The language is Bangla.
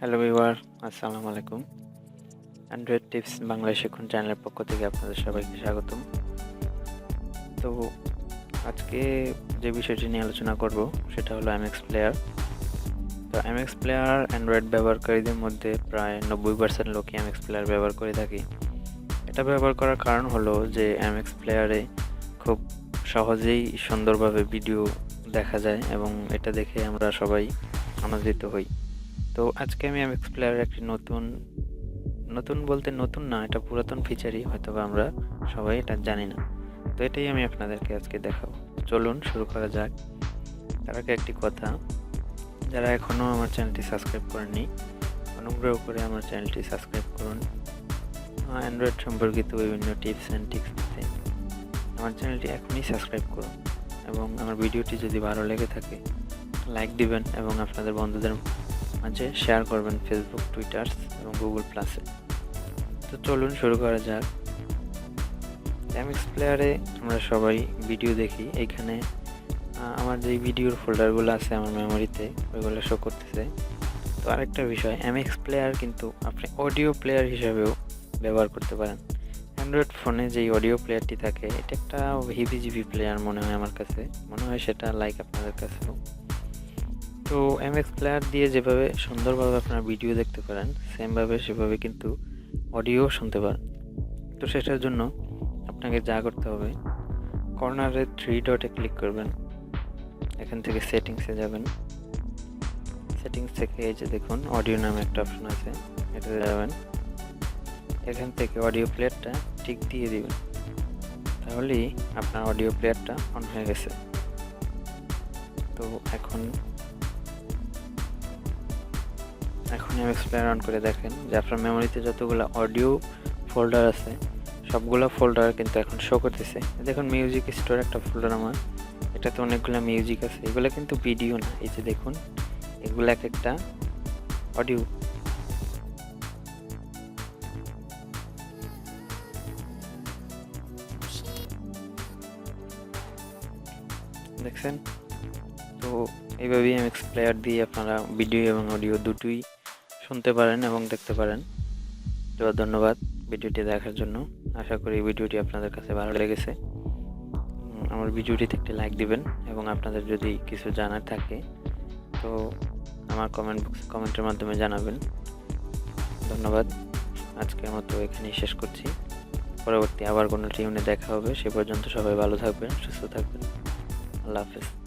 হ্যালো ভিউয়ার আসসালামু আলাইকুম অ্যান্ড্রয়েড টিপস বাংলা শিক্ষণ চ্যানেলের পক্ষ থেকে আপনাদের সবাইকে স্বাগতম। তো আজকে যে বিষয়টি নিয়ে আলোচনা করব, সেটা হলো এমএক্স প্লেয়ার তো এমএক্স প্লেয়ার অ্যান্ড্রয়েড ব্যবহারকারীদের মধ্যে প্রায় নব্বই পার্সেন্ট লোকই এমএক্স প্লেয়ার ব্যবহার করে থাকি। এটা ব্যবহার করার কারণ হলো যে এমএক্স প্লেয়ারে খুব সহজেই সুন্দরভাবে ভিডিও দেখা যায় এবং এটা দেখে আমরা সবাই আনন্দিত হই। তো আজকে আমি এমএক্স প্লেয়ারের একটি নতুন নতুন বলতে নতুন না, এটা পুরাতন ফিচারই হয়তো আমরা সবাই এটা জানি না। তো এটাই আমি আপনাদেরকে আজকে দেখাবো। চলুন, শুরু করা যাক। তার আগে একটি কথা, যারা এখনও আমার চ্যানেলটি সাবস্ক্রাইব করেনি অনুগ্রহ করে আমার চ্যানেলটি সাবস্ক্রাইব করুন। অ্যান্ড্রয়েড সম্পর্কিত বিভিন্ন টিপস অ্যান্ড টিক্স পেতে আমার চ্যানেলটি এখনই সাবস্ক্রাইব করুন এবং আমার ভিডিওটি যদি ভালো লেগে থাকে লাইক দিবেন এবং আপনাদের বন্ধুদের মাঝে শেয়ার করবেন ফেসবুক টুইটার এবং গুগল প্লাসে তো চলুন শুরু করা যাক। এমএক্স প্লেয়ারে আমরা সবাই ভিডিও দেখি। এইখানে আমার যে ভিডিওর ফোল্ডারগুলো আছে আমার মেমোরিতে ওইগুলো শো করতেছে। তো আরেকটা বিষয় এমএক্স প্লেয়ার কিন্তু আপনি অডিও প্লেয়ার হিসাবেও ব্যবহার করতে পারেন। অ্যান্ড্রয়েড ফোনে যেই অডিও প্লেয়ারটি থাকে, এটা একটা হিবিজিবি প্লেয়ার মনে হয় আমার কাছে। মনে হয় সেটা লাইক আপনাদের কাছেও। তো এমএক্স প্লেয়ার দিয়ে যেভাবে সুন্দরভাবে আপনার ভিডিও দেখতে পারেন সেমভাবে সেভাবে কিন্তু অডিও শুনতে পারেন। তো সেটার জন্য আপনাকে যা করতে হবে কর্নারে থ্রি ডটে ক্লিক করবেন। এখান থেকে সেটিংসে যাবেন। সেটিংস থেকে এই যে দেখুন অডিও নামে একটা অপশন আছে, এটাতে যাবেন। এখান থেকে অডিও প্লেয়ারটা ঠিক দিয়ে দিবেন। তাহলেই আপনার অডিও প্লেয়ারটা অন হয়ে গেছে। তো এখন এখন এমএক্স প্লেয়ার অন করে দেখেন। যে আপনার মেমোরিতে যতগুলো অডিও ফোল্ডার আছে, সবগুলো ফোল্ডার কিন্তু এখন শো করতেছে। দেখুন মিউজিক স্টোর একটা ফোল্ডার আমার। এটাতে অনেকগুলো মিউজিক আছে। এগুলো কিন্তু ভিডিও না, এই যে দেখুন, এগুলো এক একটা অডিও দেখছেন? তো এইভাবেই এমএক্স প্লেয়ার দিয়ে আপনারা ভিডিও এবং অডিও দুটোই শুনতে পারেন এবং দেখতে পারেন। তো ধন্যবাদ ভিডিওটি দেখার জন্য। আশা করি ভিডিওটি আপনাদের কাছে ভালো লেগেছে। আমার ভিডিওটিতে একটি লাইক দিবেন এবং আপনাদের যদি কিছু জানার থাকে, তো আমার কমেন্ট বক্স কমেন্টের মাধ্যমে জানাবেন। ধন্যবাদ। আজকের মতো এখানেই শেষ করছি। পরবর্তী আবার কোনো টিউনে দেখা হবে। সে পর্যন্ত সবাই ভালো থাকবেন, সুস্থ থাকবেন। আল্লাহ হাফেজ।